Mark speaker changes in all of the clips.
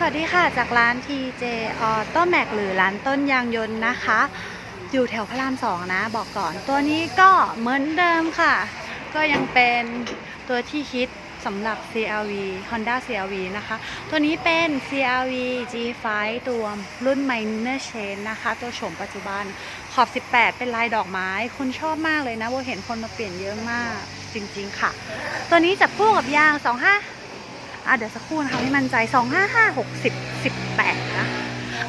Speaker 1: สวัสดีค่ะ จากร้าน TJ Auto Max หรือร้านต้นยางยนต์นะคะ อยู่แถวพระรามสองนะ บอกก่อนตัวนี้ก็เหมือนเดิมค่ะ ก็ยังเป็นตัวที่ฮิตสำหรับ CRV Honda CRV นะคะ ตัวนี้เป็น CRV G5 ตัวรุ่น Minor Chain นะคะ ตัวโฉมปัจจุบันขอบ 18 เป็นลายดอกไม้ คนชอบมากเลยนะโบเห็นคนมาเปลี่ยนเยอะมากจริงๆค่ะ ตัวนี้จับคู่กับยาง 25 อะเดี๋ยวสักครู่นะคะให้มั่นใจ 255 60 18 นะ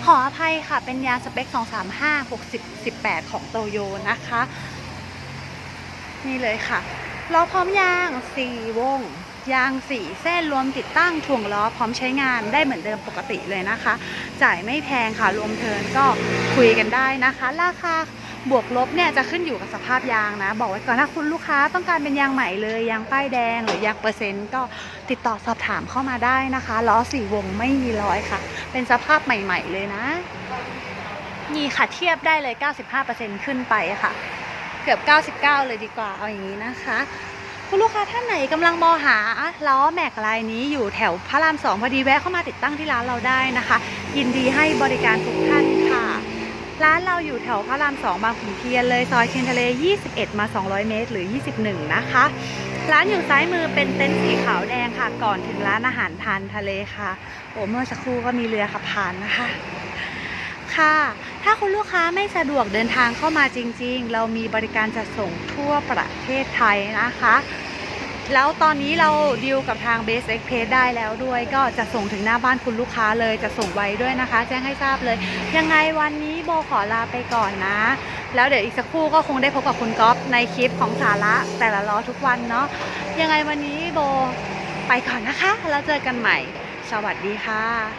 Speaker 1: ขออภัยค่ะ เป็นยางสเปค 235 60 18 ของโตโยนะคะ นี่เลยค่ะล้อพร้อมยาง 4 วง ยาง 4 เส้นรวมติดตั้งถ่วงล้อพร้อมใช้งานได้เหมือนเดิมปกติเลยนะคะ จ่ายไม่แพงค่ะ รวมเทินก็คุยกันได้นะคะ ราคา บวกลบเนี่ยจะขึ้นอยู่กับสภาพยางนะ บอกไว้ก่อนถ้าคุณลูกค้าต้องการเป็นยางใหม่เลยยางป้ายแดงหรือยางเปอร์เซ็นต์ก็ติดต่อสอบถามเข้ามาได้นะคะล้อสี่วงไม่มีรอยค่ะ เป็นสภาพใหม่ ๆ เลยนะ นี่ค่ะเทียบได้เลย 95%ขึ้นไปค่ะ เกือบ 99 เลยดีกว่าเอาอย่างนี้นะคะคุณลูกค้าท่านไหนกำลังมองหาล้อแม็กลายนี้อยู่แถวพระรามสองพอดีแวะเข้ามาติดตั้งที่ร้านเราได้นะคะ ยินดีให้บริการทุกท่านค่ะ ร้านเราอยู่แถวพระรามสองบางขุนเทียนเลยซอยเทียนทะเล 21 มา 200 เมตร หรือ 21 นะคะ ร้านอยู่ซ้ายมือเป็นเต็นท์สีขาวแดงค่ะ ก่อนถึงร้านอาหารทานทะเลค่ะ โอ้เมื่อสักครู่ก็มีเรือขับผ่านนะคะ ค่ะ ถ้าคุณลูกค้าไม่สะดวกเดินทางเข้ามาจริง ๆ เรามีบริการจัดส่งทั่วประเทศไทยนะคะ แล้วตอนนี้เราดีลกับทาง Base Express ได้แล้วด้วย ก็จะส่งถึงหน้าบ้านคุณลูกค้าเลยจะส่งไวด้วยนะคะ แจ้งให้ทราบเลย ยังไงวันนี้โบขอลาไปก่อนนะ แล้วเดี๋ยวอีกสักครู่ก็คงได้พบกับคุณก๊อฟในคลิปของสาระแต่ละล้อทุกวันเนาะยังไงวันนี้โบไปก่อนนะคะ แล้วเจอกันใหม่ สวัสดีค่ะ